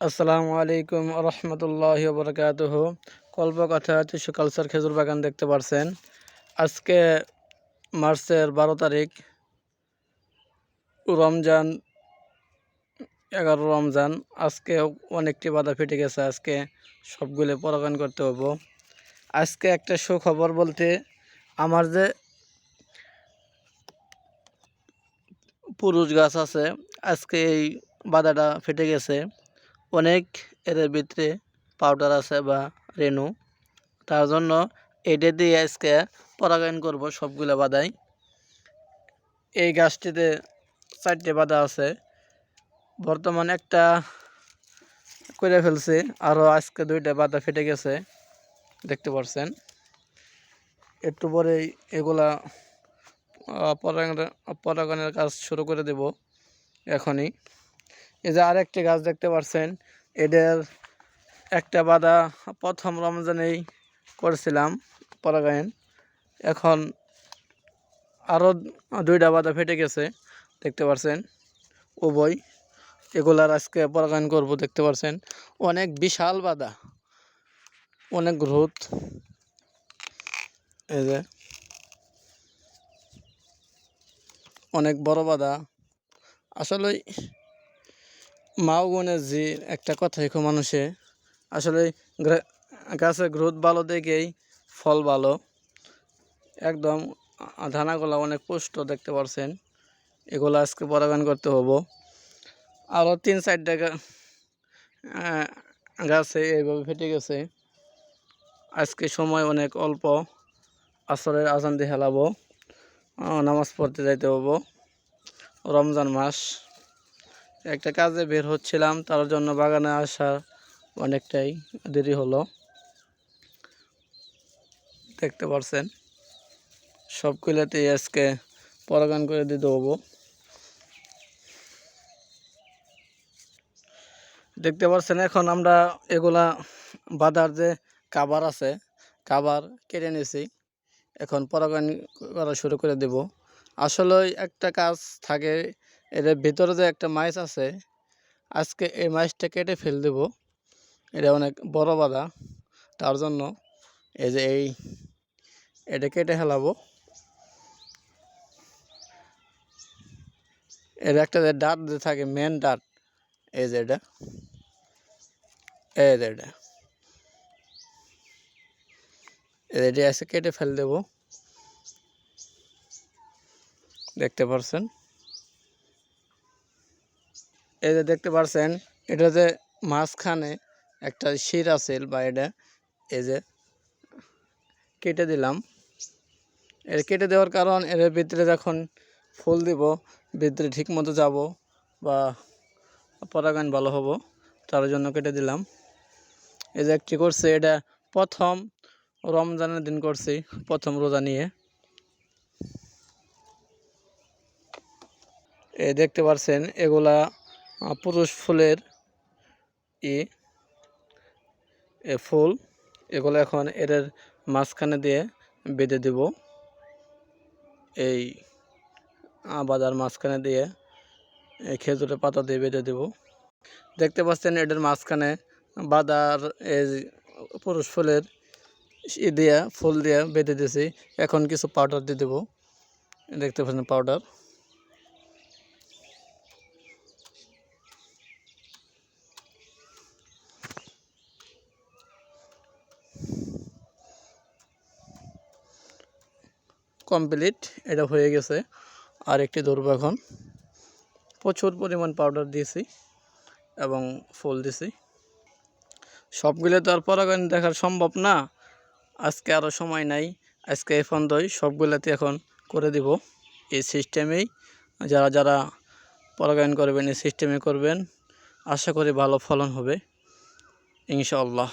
আসসালামু আলাইকুম রহমতুল্লাহ বরকাতহ কল্পকথা tissue culture খেজুর বাগান দেখতে পারছেন। আজকে মার্চের বারো তারিখ, রমজান, এগারো রমজান। আজকে অনেকটি বাধা ফেটে গেছে, আজকে সবগুলো পরাগান করতে হব। আজকে একটা সুখবর বলতে, আমার যে পুরুষ গাছ আছে, আজকে এই বাধাটা ফেটে গেছে। অনেক এর ভিতরে পাউডার আছে বা রেনু তার জন্য এটা দিয়ে আজকে পরাগায়ন করব সবগুলো বাদাই এই গাছটিতে চারটে বাধা আছে। বর্তমানে একটা করে ফেলছে আরও আজকে দুইটা বাধা ফেটে গেছে, দেখতে পাচ্ছেন একটু পরেই এগুলা পরাগায়নের কাজ শুরু করে দেব, এখনই। এই যে আরেকটি গাছ দেখতে পাচ্ছেন এদের একটা বাধা প্রথম রমজানেই করেছিলাম পরাগায়ন। এখন আরও দুইটা বাধা ফেটে গেছে, দেখতে পাচ্ছেন উভয়। এগুলার আজকে পরাগায়ন করব, দেখতে পাচ্ছেন অনেক বিশাল বাধা, অনেক গ্রোথ এই যে অনেক বড় বাধা। আসলে মাওগুনের যে একটা কথা এখন মানুষে, আসলে গাছের গ্রোথ ভালো দেখেই ফল ভালো। একদম ধানাগুলো অনেক পুষ্ট দেখতে পারছেন, এগুলো আজকে পরাগান করতে হব। আরও তিন চারটা গাছে এইভাবে ফেটে গেছে। আজকে সময় অনেক অল্প, আসরের আজান দিয়ে হেলাবো নামাজ পড়তে যাইতে হব। রমজান মাস। একটা কাজে বের হচ্ছিলাম, তার জন্য বাগানে আসা অনেকটাই দেরি হলো। দেখতে পারছেন সবগুলোতেই আজকে পরাগান করে দিতে হব দেখতে পাচ্ছেন এখন আমরা এগুলা বাদার যে কাবার আছে, কাবার কেটে নিয়েছি। এখন পরাগান করা শুরু করে দেব। আসলে একটা কাজ থাকে এর ভিতরে যে একটা মাছ আছে, আজকে এই মাছটা কেটে ফেল দেব। এটা অনেক বড় বাধা। তার জন্য এই যে এই, এটা কেটে ফেলাবো। এর একটা যে ডাট যে থাকে মেন ডাট, এই যে এটা, এই যে এটা এটি কেটে ফেল দেব। দেখতে পারছেন? এই যে দেখতে পারছেন, এটা যে মাঝখানে একটা শির আছে বা এটা, এই যে কেটে দিলাম। এর কেটে দেওয়ার কারণ এর ভিতরে যখন ফুল দিব, ভিতরে ঠিক মতো যাব বা পরাগান ভালো হব, তার জন্য কেটে দিলাম। এই যে একটি করছে, এটা প্রথম রমজানের দিন করছি, প্রথম রোজা নিয়ে। এ দেখতে পারছেন, এগুলা পুরুষ ফুলের ই, এ ফুল, এগুলো এখন এর মাঝখানে দিয়ে বেঁধে দেব। এই বাজার মাঝখানে দিয়ে এই খেজুরের পাতা দিয়ে বেঁধে দেব। দেখতে পাচ্ছেন এটার মাঝখানে বাদার এই পুরুষ ফুলের ই দিয়ে, ফুল দিয়ে বেঁধে দিয়েছি এখন কিছু পাউডার দিয়ে দেবো। দেখতে পাচ্ছেন পাউডার কমপ্লিট এটা হয়ে গেছে। আর একটি ধরবো এখন। প্রচুর পরিমাণ পাউডার দিয়েছি এবং ফুল দিছি সবগুলো তো আর পরাগায়ন দেখার সম্ভব না। আজকে আরও সময় নাই। আজকে এই ফন্দই সবগুলোতে এখন করে দিব। এই সিস্টেমেই যারা যারা পরাগায়ন করবেন, এই সিস্টেমে করবেন, আশা করি ভালো ফলন হবে। ইনশাআল্লাহ।